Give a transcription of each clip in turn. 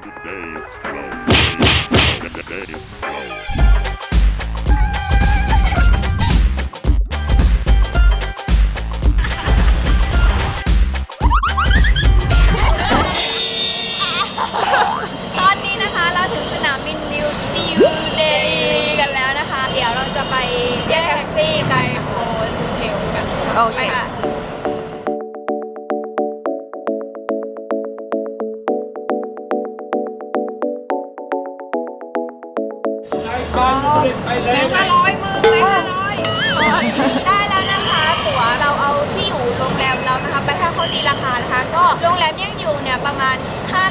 the day is slow. The day is slow. แบงค์ห้าร้อยมือแบงค์ห้าร้อยได้แล้วนะคะ ตั๋วเราเอาที่อยู่โรงแรมเรานะคะ ไปให้เขาตีราคานะคะ ก็โรงแรมยังอยู่เนี่ยประมาณ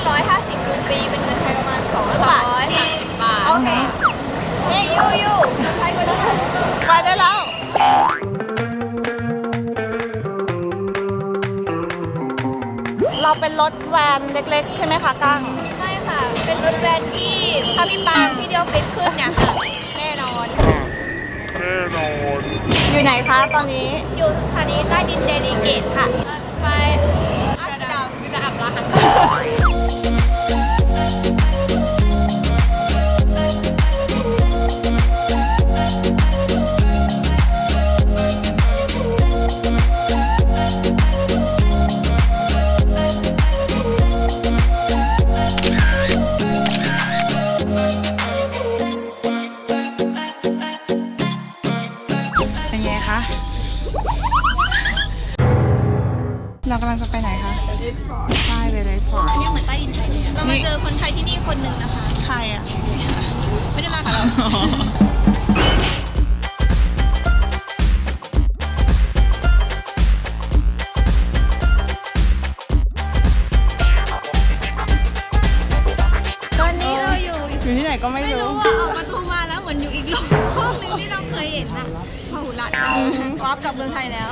550รูปีเป็นเงินไทยประมาณ200บาทบาท โอเคเฮ้ยยูยูไทยไปแล้วไปได้แล้วเราเป็นรถแวนเล็กๆ ใช่ไหมคะกั้ง ใช่ค่ะ เป็นรถแวนที่ถ้าพี่ปางพี่เดียวฟิตขึ้นเนี่ยค่ะ แน่นอนอยู่ไหนคะตอนนี้อยู่สถานีใต้ดินเดลิเกตค่ะเราจะไปอัมสเตอร์ดัมจะอับราฮัมเป็น อยู่ที่ไหนก็ไม่ไม่รู้รู้ว่าออกมาทรมาแล้วเหมือนอยู่อีกโลกหนึ่งที่เราเคยเห็นอะพหุรัตน์วาร์ปกลับเมืองไทยแล้ว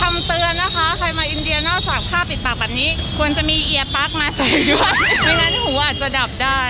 คำเตือนนะคะ ใครมาอินเดียนอกจากผ้าปิดปากแบบนี้ ควรจะมีเอียร์ปลั๊กมาใส่ด้วย ไม่งั้นหูอาจจะดับได้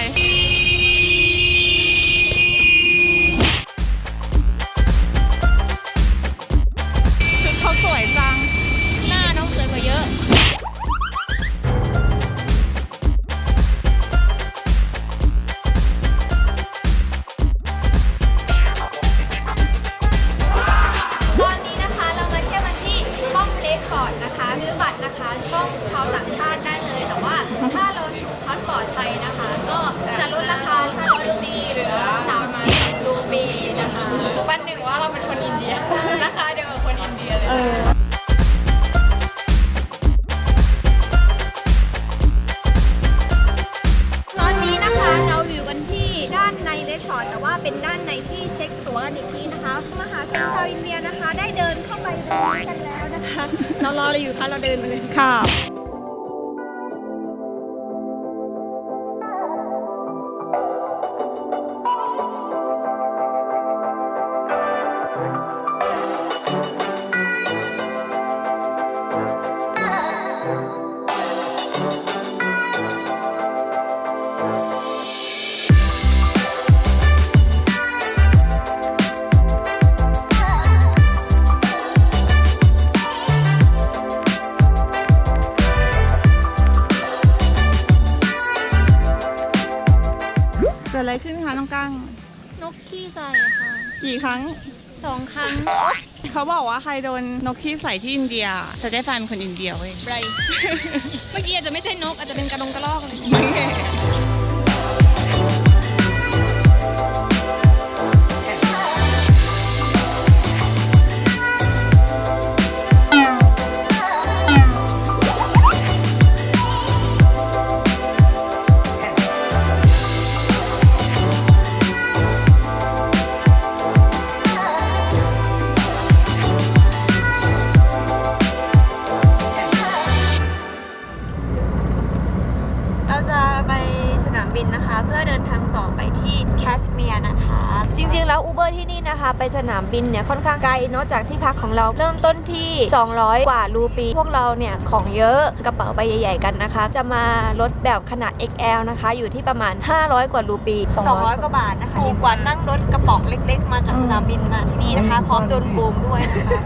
เกิดอะไรขึ้นคะน้องกั้ง นกขี้ใส่ค่ะกี่ครั้ง สองครั้งเขาบอกว่าใครโดนนกขี้ใส่ที่อินเดีย จะได้แฟนเป็นคนอินเดียเว้ย ไรเมื่อกี้อาจจะไม่ใช่นกอาจจะเป็นกระดงกระรอกเลยเราจะไป บินเนี่ยค่อนข้างไกลเนอะจากที่พักของเราเริ่มต้นที่ 200 กว่ารูปี พวกเราเนี่ยของเยอะกระเป๋าใบใหญ่ ๆ กันนะคะ จะมาลดแบบขนาด XL นะคะ อยู่ที่ประมาณ 500 กว่ารูปี 200 กว่าบาทนะคะถูกกว่านั่งรถกระป๋องเล็ก ๆ มาจากสนามบินมาที่นี่นะคะ พร้อมโดนโกงด้วยนะคะ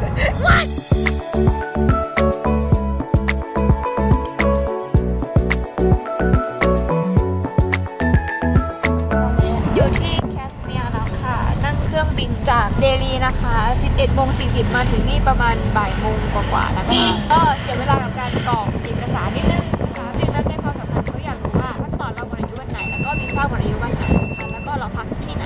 11โมง40 มาถึงนี่ประมาณบ่ายโมงกว่าๆนะคะก็เสียเวลากับการกรอกเอกสารนิดนึงนะคะจริงแล้วใจความสำคัญเขาอยากรู้ว่าพาสปอร์ตเราหมดอายุวันไหน แล้วก็วีซ่าหมดอายุวันไหนนะคะแล้วก็เราพักที่ไหน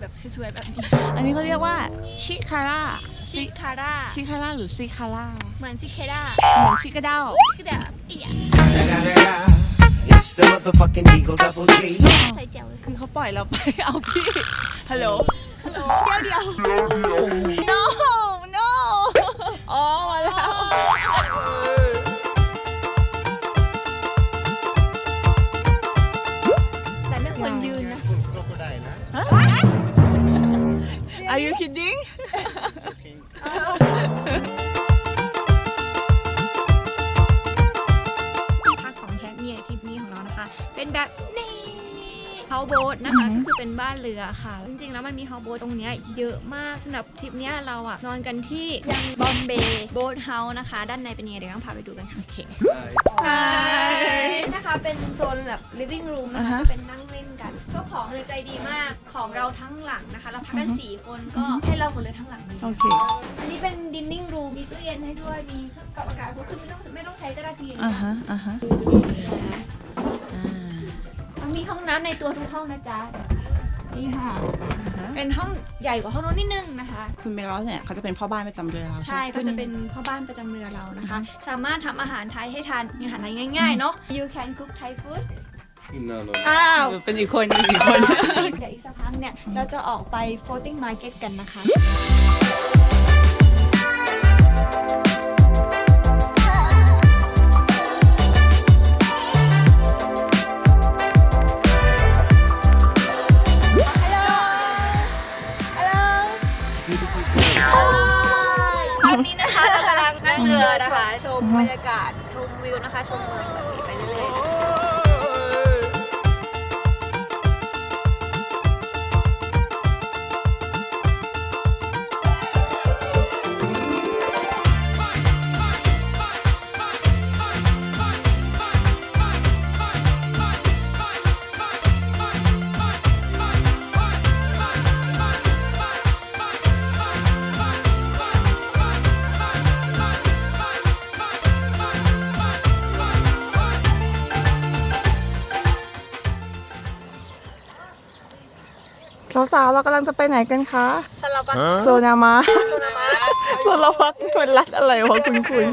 แบบสวยๆแบบนี้อันนี้เขาเรียกว่าชิคาร่าชิคาร่าชิคาร่าหรือซิคาร่าเหมือนซิเคด้าเหมือนชิคาเด้าก็เดี๋ยวอีกอย่าง It's the motherfucking Eagle Double G. ใส่แจวเลยคือเขาปล่อยเราไปเอาพี่ฮัลโหลฮัลโหลเดี๋ยวเดี๋ยว no no อ๋อมาแล้วแต่ไม่ควรยืนนะ Are you kidding พักของแคทเมียทริปนี้ของเรานะคะเป็นแบบนี้เฮาโบ๊ทนะคะอือฮึก็คือเป็นบ้านเรือค่ะ จริงๆ แล้วมันมีเฮาโบ๊ทตรงเนี้ยเยอะมากสำหรับทริปเนี้ยเราอะนอนกันที่ยังบอมเบย์โบ๊ทเฮาส์นะคะ ด้านในเป็นยังไงเดี๋ยวต้องพาไปดูกันค่ะโอเคใช่นะคะเป็นโซนแบบ living room นะอ่าคะฮะก็เป็น ของเลยใจดีมากของเราทั้งหลังนะคะ เราพักกันอือฮึสี่คนก็ให้เราหมดเลยทั้งหลังเลยโอเค อันนี้เป็น dining room มีตู้เย็นให้ด้วยมีเครื่องปรับอากาศก็คือไม่ต้องไม่ต้องใช้เจ้าหน้าที่อ่าฮะ อ่าฮะอ่าต้องมีห้องน้ำในตัวทุกห้องนะจ๊ะนี่ค่ะ อ่าฮะเป็นห้องใหญ่กว่าห้องโน้นนิดนึงนะคะ คุณเมลอสเนี่ยเขาจะเป็นพ่อบ้านประจำเรือเราใช่ไหม ก็จะเป็นพ่อบ้านประจำเรือเรานะคะ สามารถทำอาหารไทยให้ทานอาหารไทยง่ายๆเนาะ you can cook Thai food No, no. อ้าว เป็นอีกคนเป็นอีกคน เดี๋ยวอีกสักพักเนี่ย เราจะออกไป floating market กันนะคะ ตอนนี้นะคะเรากำลังนั่งเรือนะคะ ชมบรรยากาศชมวิวนะคะ ชมเมืองแบบนี้ สาวๆเรากำลังจะไปไหนกันคะสลับวันโซนามะโซนามะโซลาพักนี่มันรัดอะไรวะคุณคุณ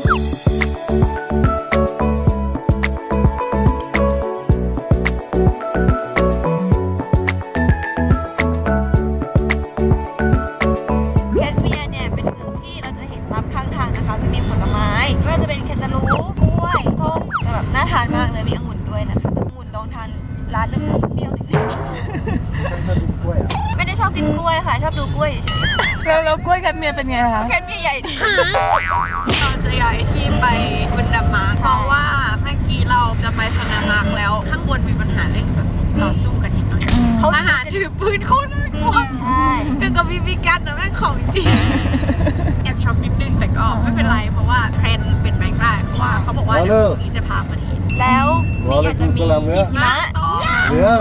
กินกล้วยค่ะ ชอบดูกล้วยเฉยแล้วแล้กล้วยกันเมียเป็นไงคะแคทเมียใหญ่ดี เราจะย้ายที่ไปบุนดามาเพราะว่าเมื่อกี้เราจะไปสนามมากแล้ว ข้างบนมีปัญหาเรื่องแบบต่อสู้กันนิดหน่อยทหารถือปืนโคตรน่ากลัวใช่ คือก็มีมีกันนะแม่งของจริงแอบช็อกนิดนึงแต่ก็ไม่เป็นไรเพราะว่าเทนเปลี่ยนไปได้เพราะว่าเขาบอกว่าเดี๋ยวนี้จะพามาเห็นแล้วนี่อาจจะมีกิ ya. มะตก Ya.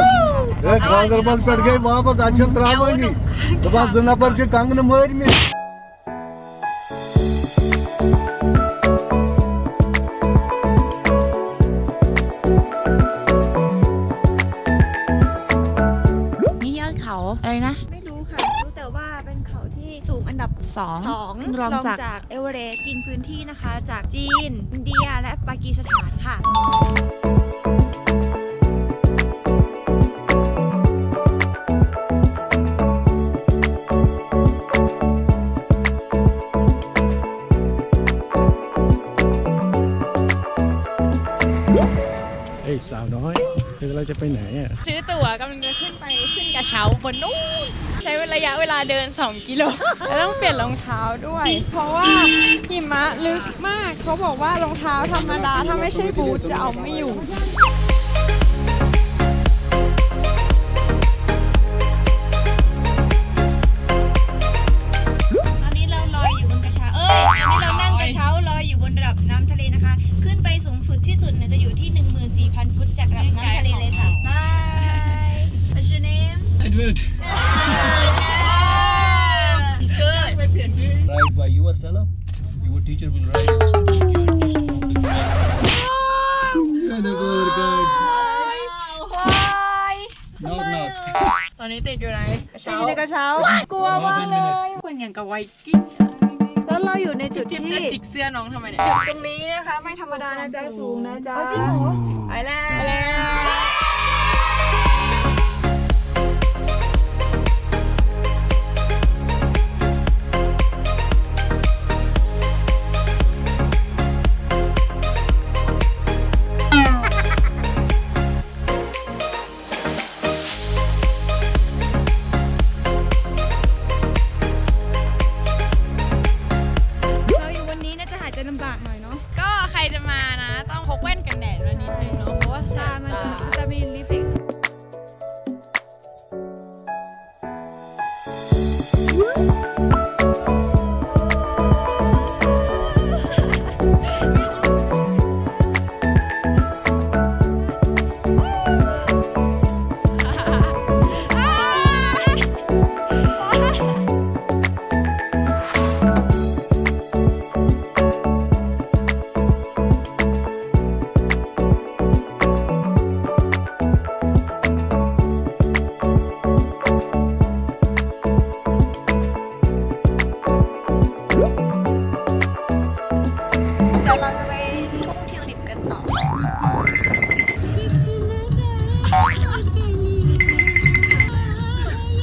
เป็นเขาที่สูงอันดับสองสองรองจากจากเอเวอเรสต์กินพื้นที่นะคะ จากจีน อินเดียและปากีสถานค่ะ เดี๋ยวเราจะไปไหนอะ ซื้อตั๋วกำลังจะขึ้นไปขึ้นกระเช้าบนนู้นใช้ระยะเวลาเดิน 2 กิโลแล้วต้องเปลี่ยนรองเท้าด้วย เพราะว่าหิมะลึกมากเขาบอกว่ารองเท้าธรรมดาถ้าไม่ใช่บูทจะเอาไม่อยู่ อนนี้ติดอยู่ไหนกระเช้าอยู่ในกระเช้า กลัวมากเลยคนอย่างกับไวกิ้งแล้วเราอยู่ในจุดจิ๊บที่จะจิกเสื้อน้องทำไมเนี่ยตรงนี้นะคะ ไม่ธรรมดานะจ๊ะสูงนะจ๊ะไปแล้วไปแล้ว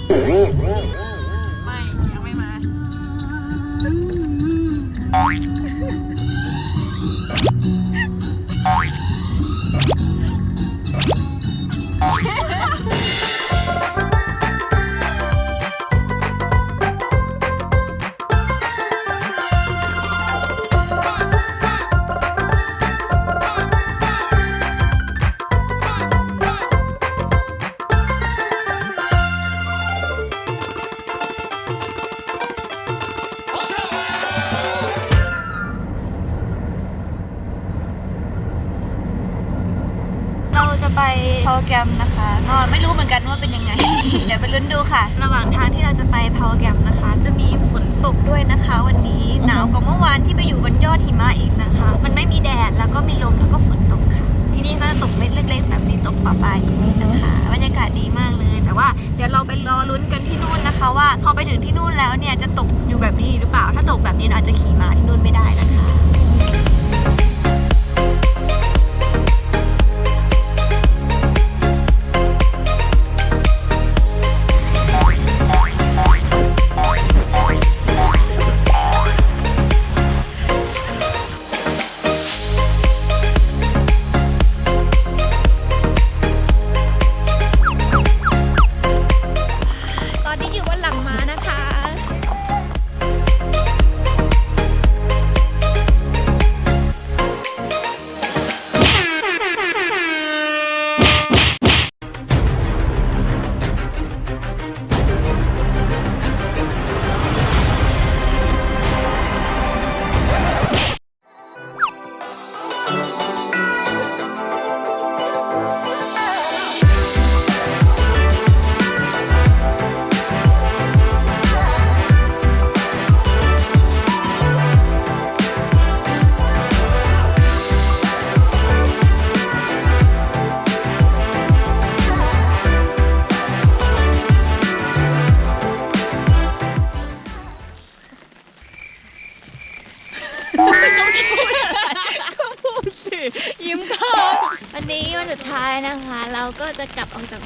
Mm-hmm. ไปพาวแกรมนะคะก็ไม่รู้เหมือนกันว่าเป็นยังไง เดี๋ยวไปลุ้นดูค่ะ ระหว่างทางที่เราจะไปพาวแกรมนะคะ จะมีฝนตกด้วยนะคะ วันนี้หนาวกว่าเมื่อวานที่ไปอยู่บนยอดหิมะอีกนะคะ มันไม่มีแดดแล้วก็มีลมแล้วก็ฝนตกค่ะ ที่นี่ก็จะตกเม็ดเล็ก ๆ แบบนี้ตกปะปายอย่างนี้นะคะบรรยากาศดีมากเลย แต่ว่าเดี๋ยวเราไปรอลุ้นกันที่นู่นนะคะ ว่าพอไปถึงที่นู่นแล้วเนี่ยจะตกอยู่แบบนี้หรือเปล่า ถ้าตกแบบนี้เราอาจจะขี่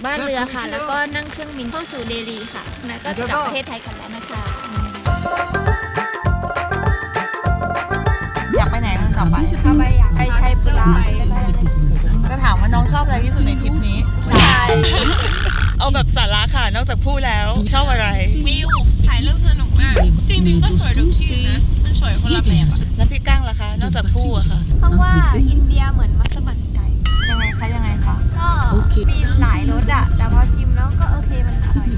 บออกจากบ้านเรือค่ะ แล้วก็นั่งเครื่องบินเข้าสู่เดลีค่ะ แล้วก็จะกลับประเทศไทยกันแล้วนะคะ อยากไปไหนเมืองต่อไปถ้าไปอยากไปชัยปุระจะถามว่าน้องชอบอะไรที่สุดในทริปนี้ ใช่ เอาแบบสาระค่ะ นอกจากพูดแล้ว ชอบอะไร วิว ถ่ายรูปสนุกมาก จริงๆก็สวยทุกที่นะ มันสวยคนละแบบอะแล้วพี่ก้างล่ะคะ นอกจากพูดอะค่ะเพราะว่าอินเดียเหมือนมัสมั่นไก่ ยังไงคะยังไงคะ ก็มีหลายรสอะแต่พอชิมแล้วก็โอเคมันอร่อย